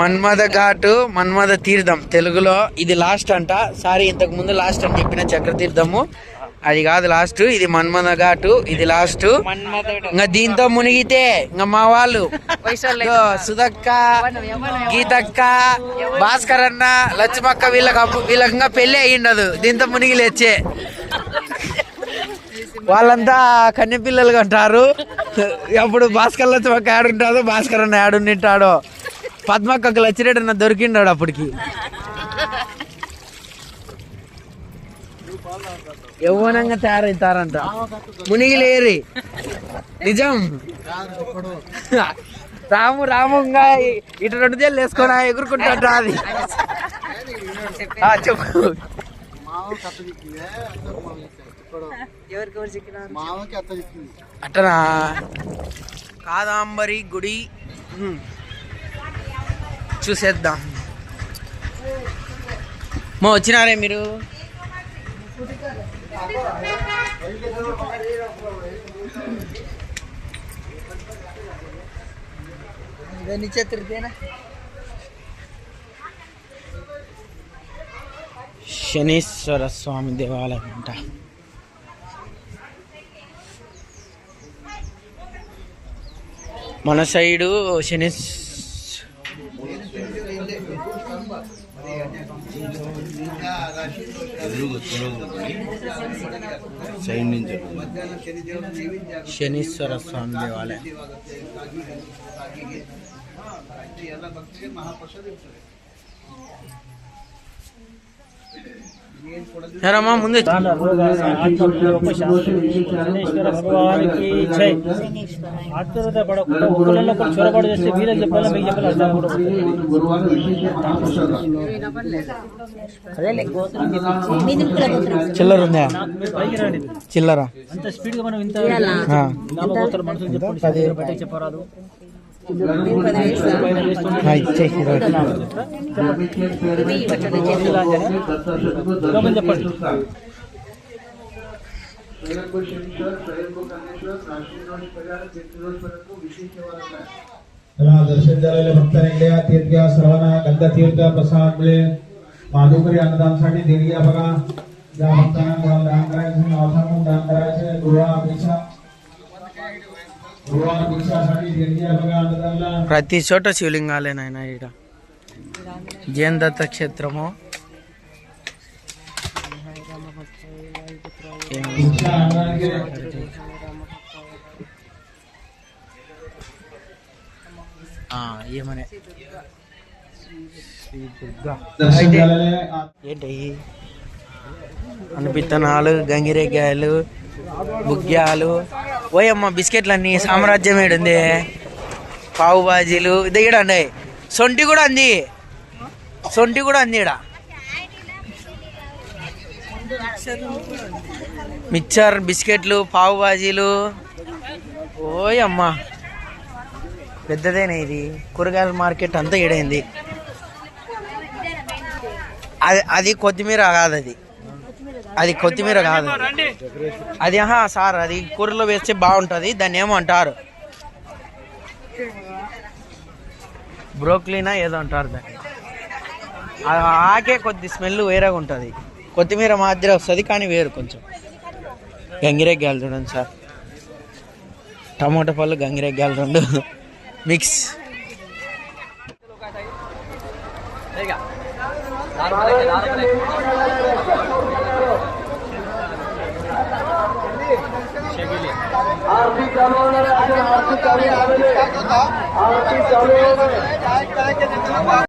మన్మద ఘాటు మన్మద తీర్థం. తెలుగులో ఇది లాస్ట్ అంట. సారీ ఇంతకు ముందు లాస్ట్ అని చెప్పిన చక్ర తీర్థము అది కాదు లాస్ట్ ఇది మన్మద ఘాటు ఇది లాస్ట్. ఇంకా దీంతో మునిగితే ఇంకా మా వాళ్ళు. సుధక్క గీతక్క భాస్కర్ అన్న లక్ష్మక్క వీళ్ళకి వీళ్ళకి ఇంకా పెళ్ళి అయ్యిండదు. దీంతో మునిగి లేచే. వాళ్ళంతా కన్నె పిల్లలుగా ఉంటారు. అప్పుడు భాస్కర్ లక్ష్మక్క ఆడుంటాడు భాస్కర్ అన్న ఆడుంటాడో పద్మక్కకు లచ్చిరెడ్డి అన్న దొరికిండాడు అప్పటికి. యవ్వనంగా తయారవుతారంట మునిగిలేరి. నిజం. రాము రాముగా ఇటు రెండు చేలు వేసుకొని ఎగురుకుంటాడు అది. చెప్పు. అట్టనా? కాదాంబరి గుడి. చూసేద్దాం. మా వచ్చినారే మీరు? శనీశ్వర స్వామి దేవాలయం అంట. మన సైడు శని సైడ్ నుంచి శనీశ్వర స్వామి దేవాలయం. సరమ్మా ముందు భగవానికి జై. ఆతురత పడకుండా ఒకళ్ళలో ఒకరు చొరబాటు చేస్తే వీళ్ళకి చెప్పాలి మీకు చెప్పాలి అర్థం కూడా చిల్లర ఉందా? మీరు పైకి రండి. చిల్లర. అంత స్పీడ్గా మనం ఇంత మనుషులు చెప్పండి. చెప్పరాదు. दर्शन भक्त भक्तांनी तीर्थघ्या प्रसाद मिळेल माधुकरी अन्नदान सा बघा. ज्या दान कर दान करायचं गुरुआ ప్రతి చోట శివలింగాలే నాయన ఇక్కడ జయన్ దత్త క్షేత్రము. ఏమనే? ఏంటి? అనిపిత్తనాలు గంగిరేగాయలు బుగ్గ్యాలు ఓయమ్మ బిస్కెట్లన్నీ సామ్రాజ్యం ఏడుంది పావు బాజీలు ఇది ఈడండి సొంటి కూడా అంది. సొంటి కూడా అంది ఈడ. మిక్చర్ బిస్కెట్లు పావు బాజీలు ఓయమ్మ. పెద్దదేనా ఇది? కూరగాయల మార్కెట్ అంతా ఈడైంది. అది అది కొత్తిమీర కాదు అది అది కొత్తిమీర కాదు. అది ఆహా సార్ అది కూరలో వేస్తే బాగుంటుంది దాన్ని ఏమో అంటారు. బ్రోక్లీనా ఏదో అంటారు దాన్ని. ఆకే కొద్ది స్మెల్ వేరేగా ఉంటుంది. కొత్తిమీర మాదిరి వస్తుంది కానీ వేరు కొంచెం. గంగిరెగ్గాయలు చూడండి సార్. టమాటో పళ్ళు గంగిరెగ్గాయలు రెండు. మిక్స్. आरती चालू होणार आहे आरती चालू आरती चालू होणार आहे